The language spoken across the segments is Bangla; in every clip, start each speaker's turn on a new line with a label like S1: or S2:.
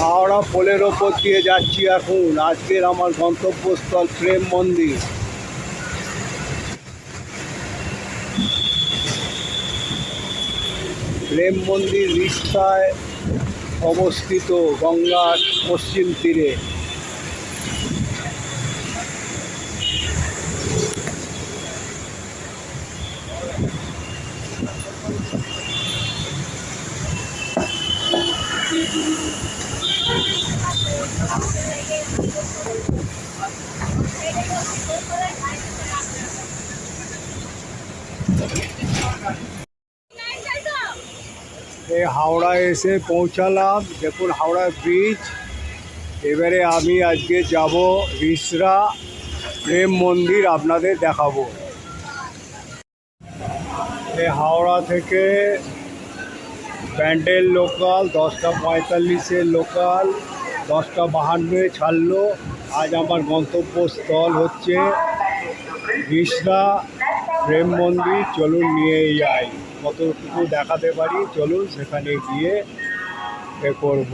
S1: হাওড়া পোলের ওপর দিয়ে যাচ্ছি এখন। আজকের আমার গন্তব্যস্থল প্রেম মন্দির। প্রেম মন্দির রিস্তায় অবস্থিত গঙ্গার পশ্চিম তীরে। হাওড়ায় এসে পৌঁছালাম, দেখুন হাওড়া ব্রিজ এবারে আমি আজকে যাব রিসরা প্রেম মন্দির আপনাদের দেখাবো। হাওড়া থেকে ব্যান্ডেল লোকাল, দশটা পঁয়তাল্লিশের লোকাল, দশটা বাহান্নে ছাড়লো। আজ আমার গন্তব্যস্থল হচ্ছে বিষ্ণা প্রেম মন্দির। চলুন নিয়ে যাই। কতটুকু দেখাতে পারি? চলুন সেখানে গিয়ে এ করব।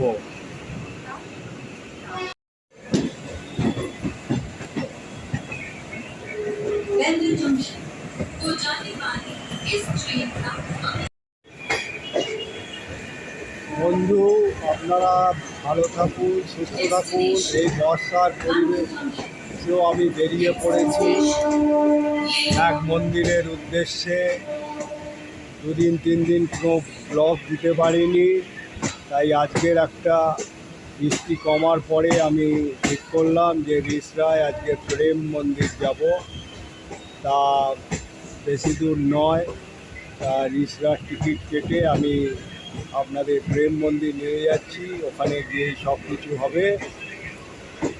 S1: ভালো থাকুন, সুস্থ থাকুন, এই বর্ষার পরিবেশেও আমি বেরিয়ে পড়েছি। এক মন্দিরের উদ্দেশ্যে দুদিন, তিন দিন কোনো ব্লগ দিতে পারিনি। তাই আজকের একটা বৃষ্টি কমার পরে আমি ঠিক করলাম যে রিসরায় আজকে প্রেম মন্দির যাব। তা বেশি দূর নয়। তা রিসরার টিকিট কেটে আমি আপনাদের প্রেম মন্দির নিয়ে যাচ্ছি, ওখানে গিয়ে সব কিছু হবে।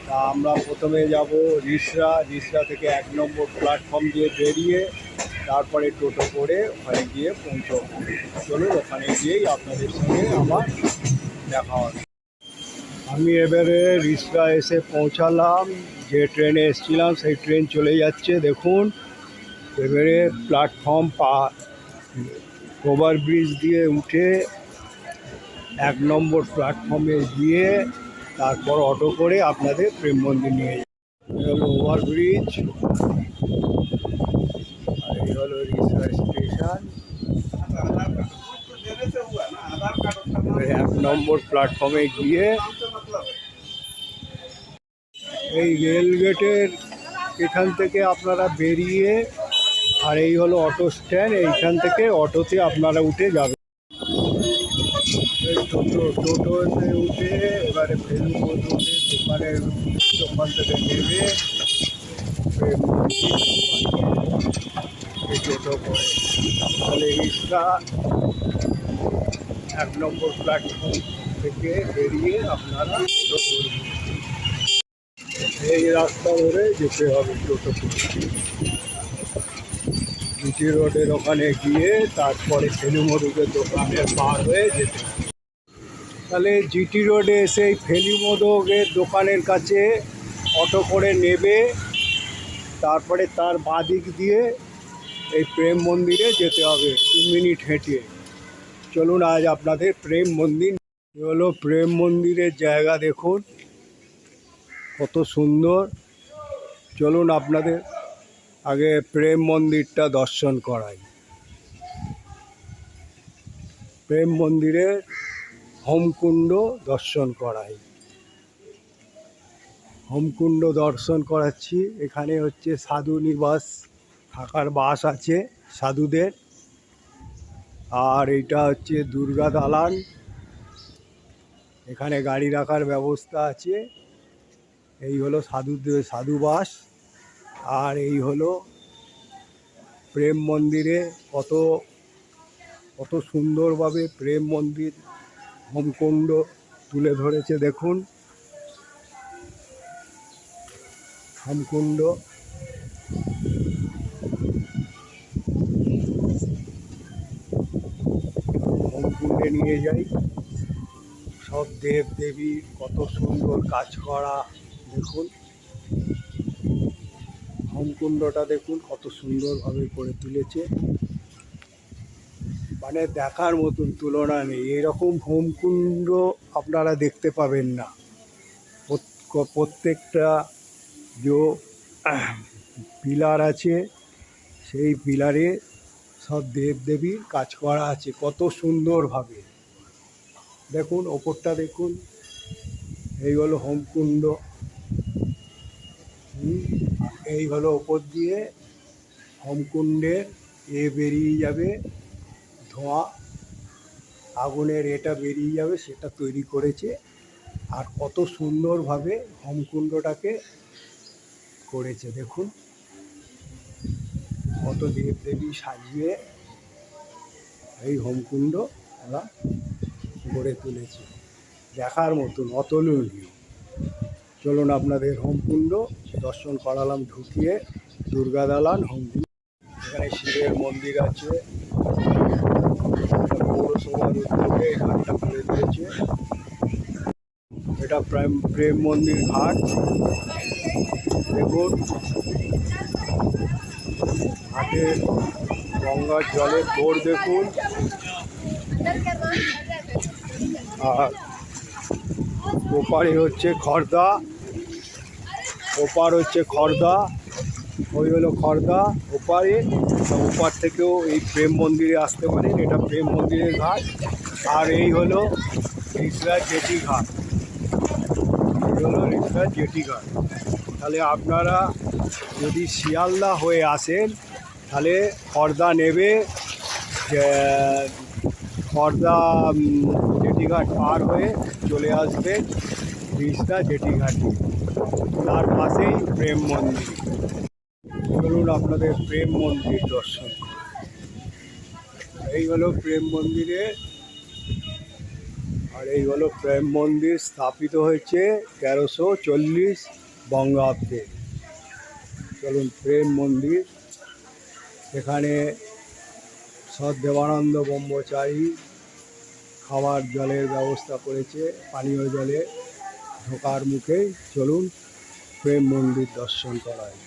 S1: তা আমরা প্রথমে যাব রিসরা রিসরা থেকে এক নম্বর প্ল্যাটফর্ম দিয়ে বেরিয়ে তারপরে টোটো করে ওখানে গিয়ে পৌঁছব। চলুন, ওখানে গিয়েই আপনাদের সঙ্গে আমার দেখা হবে। আমি এবারে রিসরা এসে পৌঁছালাম। যে ট্রেনে এসেছিলাম, সেই ট্রেন চলে যাচ্ছে, দেখুন। এবারে প্ল্যাটফর্ম পা ওভার ব্রিজ দিয়ে উঠে এক নম্বর প্ল্যাটফর্মে গিয়ে তারপর অটো করে আপনাদের প্রেম মন্দির নিয়ে যাবে ওভার ব্রিজ আর এই হলো স্টেশন। এক নম্বর প্ল্যাটফর্মে গিয়ে এই রেল গেটের এখান থেকে আপনারা বেরিয়ে আর এই হলো অটো স্ট্যান্ড এইখান থেকে অটোতে আপনারা উঠে যাবেন। টোটো, টোটোতে উঠে এবারে উঠে দোকানের দোকান থেকে নেবে রিক্সা এক নম্বর প্ল্যাটফর্ম থেকে বেরিয়ে আপনারা এই রাস্তা ধরে যেতে হবে টোটো করে জিটি রোডের ওখানে গিয়ে তারপরে ফেলুমদুকের দোকানে পার হয়ে যেতে। তাহলে জিটি রোডে এসে এই ফেলুমদকের দোকানের কাছে অটো করে নেবে, তারপরে তার বাদিক দিয়ে এই প্রেম মন্দিরে যেতে হবে। দু মিনিট হেঁটে। চলুন, আজ আপনাদের প্রেম মন্দির। হলো প্রেম মন্দিরের জায়গা দেখুন। কত সুন্দর। চলুন, আপনাদের আগে প্রেম মন্দিরটা দর্শন করাই। প্রেম মন্দিরের হোমকুণ্ড দর্শন করাই। হোমকুণ্ড দর্শন করাচ্ছি। এখানে হচ্ছে সাধু নিবাস থাকার বাস আছে সাধুদের। আর এটা হচ্ছে দুর্গা দালান। এখানে গাড়ি রাখার ব্যবস্থা আছে। এই হলো সাধুদের সাধুবাস। আর এই হলো প্রেম মন্দিরে কত কত সুন্দরভাবে প্রেম মন্দির, হোমকুণ্ড তুলে ধরেছে দেখুন। হোমকুণ্ড। হোমকুণ্ডে নিয়ে যাই। সব দেব দেবীর কত সুন্দর কাজ করা, দেখুন। হোমকুণ্ডটা দেখুন কত সুন্দরভাবে করে তুলেছে। মানে দেখার মতন তুলনা নেই। এরকম হোমকুণ্ড আপনারা দেখতে পাবেন না। প্রত্যেকটা যে পিলার আছে সেই পিলারে সব দেবদেবীর কাজ করা আছে কত সুন্দরভাবে। দেখুন ওপরটা দেখুন এই হলো হোমকুণ্ড। হুম, এই হলো ওপর দিয়ে হোমকুণ্ডের এ বেরিয়ে যাবে, ধোঁয়া, আগুনের এটা বেরিয়ে যাবে, সেটা তৈরি করেছে। আর কত সুন্দরভাবে হোমকুণ্ডটাকে করেছে, দেখুন। কত দেবদেবী সাজিয়ে এই হোমকুণ্ড ওরা গড়ে তুলেছে। দেখার মতন অতুলনীয়। চলুন আপনাদের হোমকুণ্ড দর্শন করালাম, ঢুকিয়ে দুর্গা দালান হোমকুণ্ড এখানে শিবের মন্দির আছে। পৌরসভার উদ্যোগে এই ঘাটটা করে দিয়েছে। এটা প্রেম প্রেম মন্দির ঘাট। দেখুন। ঘাটে গঙ্গার জলের দৌড় দেখুন। আর ওপারে হচ্ছে খর্দা। ওপার হচ্ছে খর্দা, ওই হলো খর্দা, ওপারে ওপার থেকেও এই প্রেম মন্দিরে আসতে পারেন, এটা প্রেম মন্দিরের ঘাট, আর এই হলো রিসরা জেটি ঘাট। এই হলো রিসরা জেটি ঘাট। তাহলে আপনারা যদি শিয়ালদা হয়ে আসেন, তাহলে খর্দা নেবে খর্দা জেটিঘাট পার হয়ে চলে আসবে রিসরা জেটিঘাটে তার পাশেই প্রেম মন্দির। চলুন আপনাদের প্রেম মন্দির দর্শন এই হলো প্রেম মন্দিরে, আর এই হলো প্রেম মন্দির স্থাপিত হয়েছে তেরোশো চল্লিশ বঙ্গাব্দে। চলুন প্রেম মন্দির, এখানে সৎ দেবানন্দ ব্রহ্মচারী খাবার জলের ব্যবস্থা করেছে, পানীয় জলে। ঢোকার মুখেই চলুন প্রেম মন্দির দর্শন করায়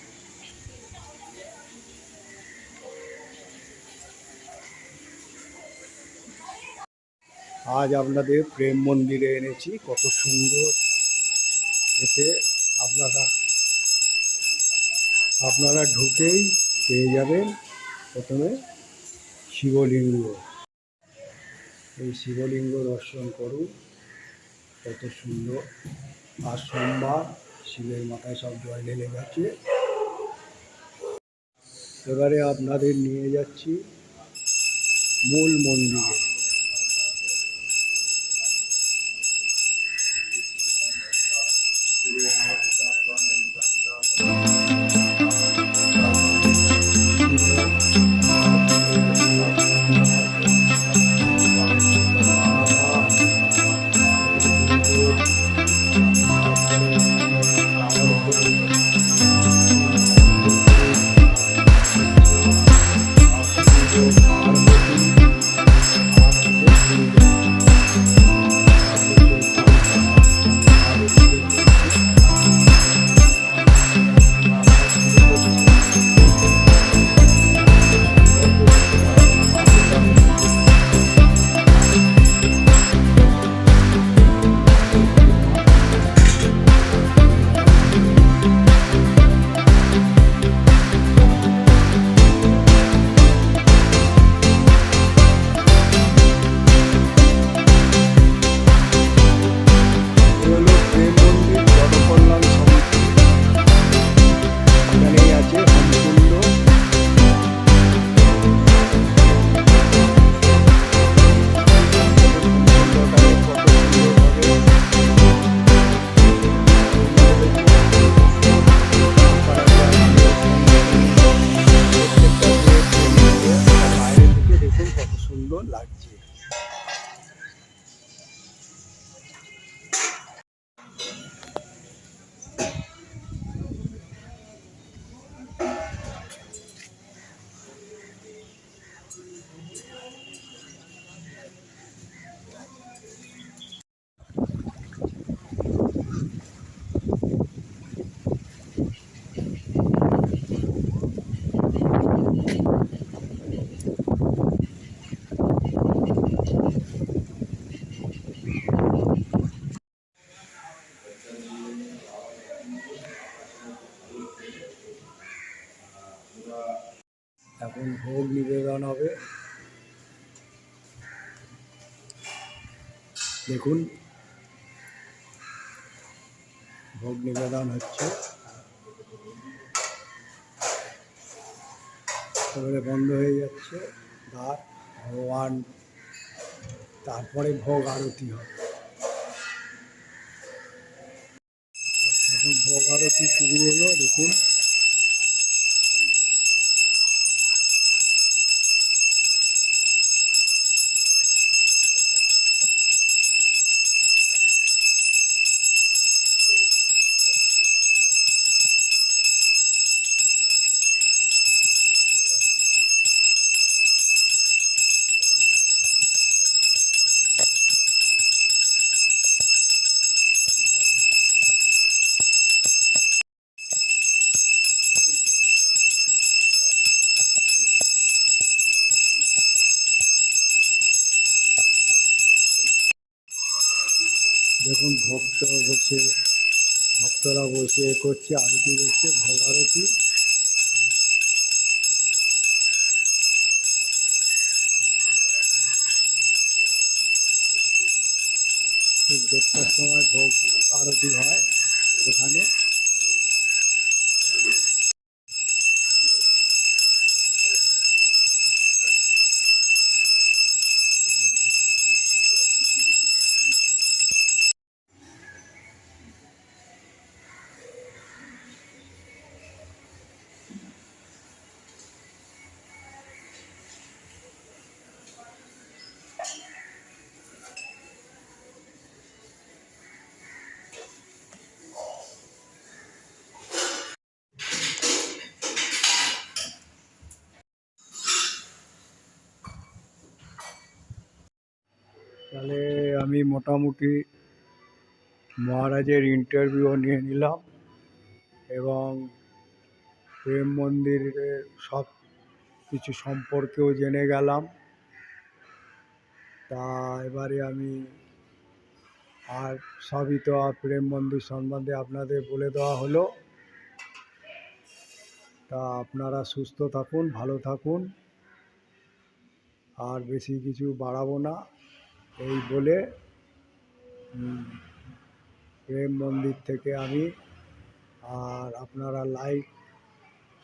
S1: আজ আপনাদের প্রেম মন্দিরে এনেছি, কত সুন্দর। এতে আপনারা আপনারা ঢুকেই পেয়ে যাবেন প্রথমে শিবলিঙ্গ। এই শিবলিঙ্গ দর্শন করুন। কত সুন্দর। আর সোমবার শিবের মাথায় সব জল ঢেলে গেছে। এবারে আপনাদের নিয়ে যাচ্ছি মূল মন্দিরে। এখন ভোগ নিবেদন হবে। দেখুন, ভোগ নিবেদন হচ্ছে। এবারে বন্ধ হয়ে যাচ্ছে। দ্বার ভগবান, তারপরে ভোগ আরতি হবে। এখন ভোগ আরতি শুরু হলো, দেখুন। দেখুন ভক্ত বসে, ভক্তরা বসে করছে, আরতি করছে ভোগ আরতি ঠিক দেড়টার সময় ভোগ আরতি হয় এখানে। আমি মোটামুটি মহারাজের ইন্টারভিউ নিয়ে নিলাম এবং প্রেম মন্দিরের সব কিছু সম্পর্কেও জেনে গেলাম। তা এবারে আমি আর সবই তো প্রেম মন্দির সম্বন্ধে আপনাদের বলে দেওয়া হলো। তা আপনারা সুস্থ থাকুন, ভালো থাকুন। আর বেশি কিছু বাড়াবো না। এই বলে প্রেম মন্দির থেকে আমি আর আপনারা লাইক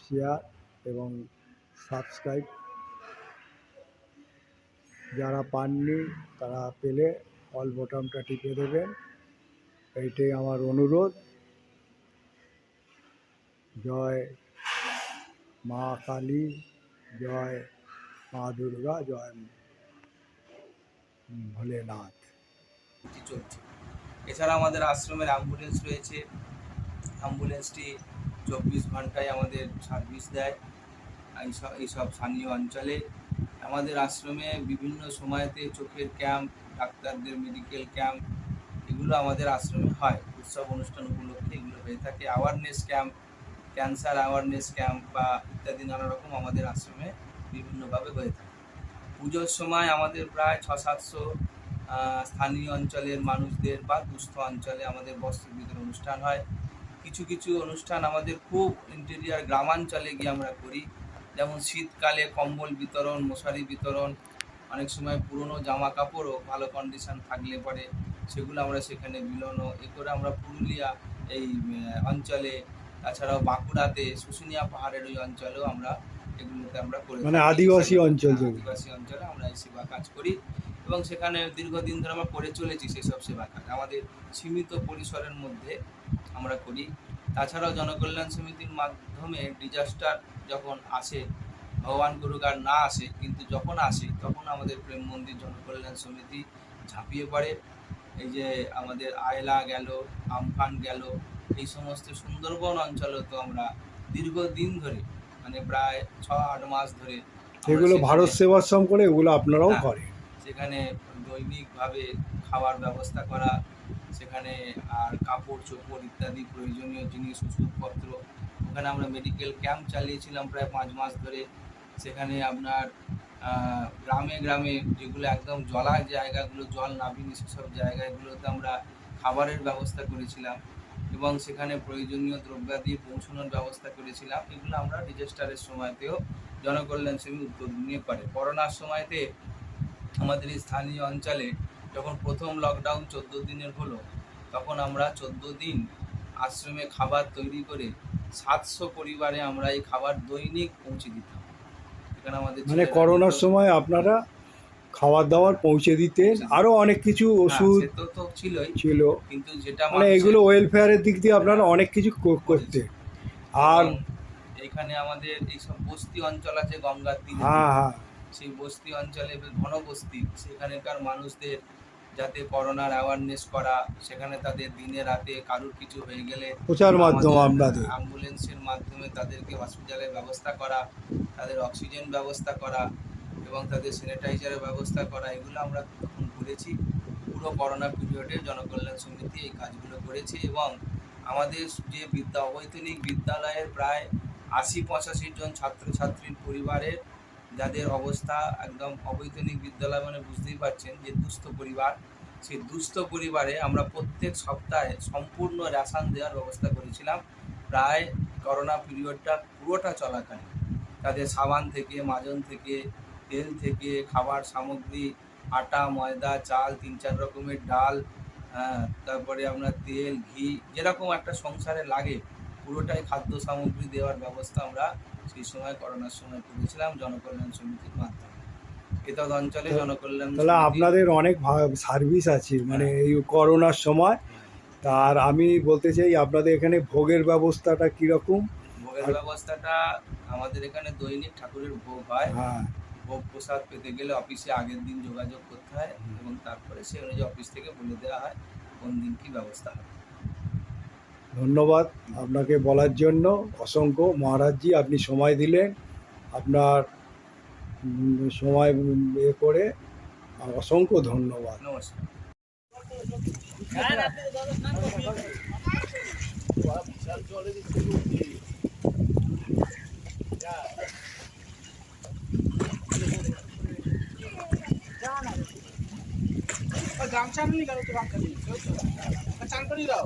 S1: শেয়ার এবং সাবস্ক্রাইব যারা পাননি, তারা পেলে অল বোটামটা টিপে দেবেন। এইটাই আমার অনুরোধ। জয় মা কালী, জয় মা দুর্গা, জয় ভোলেনাথ।
S2: চলছে। এছাড়া আমাদের আশ্রমের অ্যাম্বুলেন্স রয়েছে। অ্যাম্বুলেন্সটি চব্বিশ ঘন্টায় আমাদের সার্ভিস দেয়। এইসব এইসব স্থানীয় অঞ্চলে। আমাদের আশ্রমে বিভিন্ন সময়তে চোখের ক্যাম্প ডাক্তারদের মেডিকেল ক্যাম্প এগুলো আমাদের আশ্রমে হয়। উৎসব অনুষ্ঠান উপলক্ষে এগুলো হয়ে থাকে। Awareness camp cancer awareness camp বা ইত্যাদি নানা রকম আমাদের আশ্রমে বিভিন্নভাবে হয়ে থাকে। পুজোর সময় আমাদের প্রায় ছ সাতশো স্থানীয় অঞ্চলের মানুষদের বা দুস্থ অঞ্চলে আমাদের বস্ত্র বিতরণ অনুষ্ঠান হয়। কিছু কিছু অনুষ্ঠান আমাদের খুব ইন্টেরিয়ার গ্রামাঞ্চলে গিয়ে আমরা করি। যেমন শীতকালে কম্বল বিতরণ, মশারি বিতরণ, অনেক সময় পুরনো জামা কাপড়ও ভালো কন্ডিশন থাকলে পরে সেগুলো আমরা সেখানে বিলোনো এ করে আমরা পুরুলিয়া এই অঞ্চলে, তাছাড়াও বাঁকুড়াতে, শুশুনিয়া পাহাড়ের ওই অঞ্চলেও আমরা এগুলোতে আমরা করে
S1: মানে আদিবাসী অঞ্চল
S2: আদিবাসী অঞ্চলে আমরা এই সেবা কাজ করি এবং সেখানে দীর্ঘদিন ধরে আমরা করে চলেছি সেসব সেবা কাজ। আমাদের সীমিত পরিসরের মধ্যে আমরা করি। তাছাড়াও জনকল্যাণ সমিতির মাধ্যমে ডিজাস্টার যখন আসে ভগবান গুরুগার না আসে কিন্তু যখন আসে তখন আমাদের প্রেম মন্দির জনকল্যাণ সমিতি ঝাঁপিয়ে পড়ে। এই যে আমাদের আয়লা গেল আমফান গেল এই সমস্ত সুন্দরবন অঞ্চলে তো আমরা দীর্ঘদিন ধরে মানে প্রায় ছ আট মাস ধরে
S1: এগুলো ভারত সেবাশ্রম করে এগুলো আপনারাও
S2: হ্যাঁ।
S1: করে
S2: সেখানে দৈনিকভাবে খাওয়ার ব্যবস্থা করা সেখানে আর কাপড় চোপড় ইত্যাদি প্রয়োজনীয় জিনিস ওষুধপত্র ওখানে আমরা মেডিকেল ক্যাম্প চালিয়েছিলাম প্রায় পাঁচ মাস ধরে সেখানে আপনার গ্রামে গ্রামে যেগুলো একদম জলা জায়গাগুলো জল নাবিনি সেসব জায়গাগুলোতে আমরা খাবারের ব্যবস্থা করেছিলাম এবং সেখানে প্রয়োজনীয় দ্রব্যাদি পৌঁছানোর ব্যবস্থা করেছিলাম। এগুলো আমরা ডিজাস্টারের সময়তেও জনকল্যাণ সমিতি উদ্যোগ নিয়ে পারে। করোনার সময়তে আমাদের এই স্থানীয় অঞ্চলে যখন প্রথম লকডাউন চোদ্দ দিনের হলো তখন আমরা চোদ্দ দিন আশ্রমে খাবার তৈরি করে সাতশো পরিবারে আমরা এই খাবার দৈনিক পৌঁছে দিতাম। এখানে আমাদের
S1: মানে করোনার সময় আপনারা খাবার দাবার পৌঁছে দিতেন আরও অনেক কিছু
S2: হ্যাঁ,
S1: ওষুধ ছিল।
S2: কিন্তু যেটা
S1: মানে এগুলো ওয়েলফেয়ারের দিক দিয়ে আপনারা অনেক কিছু কো- করতেন আর
S2: এখানে আমাদের এইসব বস্তি অঞ্চল আছে গঙ্গার তীরে।
S1: হ্যাঁ হ্যাঁ।
S2: সেই বস্তি অঞ্চলে বেশ ঘন বস্তি। সেখানকার মানুষদের যাতে করোনার অ্যাওয়ারনেস করা সেখানে তাদের দিনে রাতে কারুর কিছু হয়ে গেলে
S1: প্রচার মাধ্যম আপনাদের।
S2: অ্যাম্বুলেন্সের মাধ্যমে তাদেরকে হসপিটালের ব্যবস্থা করা তাদের অক্সিজেন ব্যবস্থা করা এবং তাদের স্যানিটাইজারের ব্যবস্থা করা, এগুলো আমরা তখন করেছি। পুরো করোনা পিরিয়ডে জনকল্যাণ সমিতি এই কাজগুলো করেছে এবং আমাদের যে বিদ্যা, অবৈতনিক বিদ্যালয়ের প্রায় আশি পঁচাশি জন ছাত্রছাত্রীর পরিবারের যাদের অবস্থা একদম অবৈতনিক বিদ্যালয় মানে বুঝতেই পারছেন যে দুস্থ পরিবার, সেই দুস্থ পরিবারে আমরা প্রত্যেক সপ্তাহে সম্পূর্ণ রেশন দেওয়ার ব্যবস্থা করেছিলাম। প্রায় করোনা পিরিয়ডটা পুরোটা চলাকালীন। তাদের সাবান থেকে, মাজন থেকে তেল থেকে খাবার সামগ্রী আটা ময়দা চাল তিন চার রকমের ডাল হ্যাঁ, তারপরে আপনার তেল ঘি যেরকম একটা সংসারে লাগে পুরোটাই খাদ্য সামগ্রী দেওয়ার ব্যবস্থা আমরা সেই সময় করোনার সময় করেছিলাম জনকল্যাণ সমিতির মাধ্যমে। এতদ অঞ্চলে জনকল্যাণ
S1: তাহলে আপনাদের অনেক সার্ভিস আছে মানে এই করোনার সময়। তার আমি বলতে চাই আপনাদের এখানে ভোগের ব্যবস্থাটা কীরকম?
S2: ভোগের ব্যবস্থাটা আমাদের এখানে দৈনিক ঠাকুরের ভোগ হয়।
S1: হ্যাঁ।
S2: ভোগ প্রসাদ পেতে গেলে অফিসে আগের দিন যোগাযোগ করতে হয় এবং তারপরে সেই অনুযায়ী অফিস থেকে বলে দেওয়া হয় কোন দিন কী ব্যবস্থা হবে।
S1: ধন্যবাদ আপনাকে বলার জন্য। অসংখ্য মহারাজজি আপনি সময় দিলেন। আপনার সময় এ করে অসংখ্য ধন্যবাদ।
S2: নমস্কার।
S3: গামছা নিয়ে গেল তো গামছা নিয়ে চান করি দাও।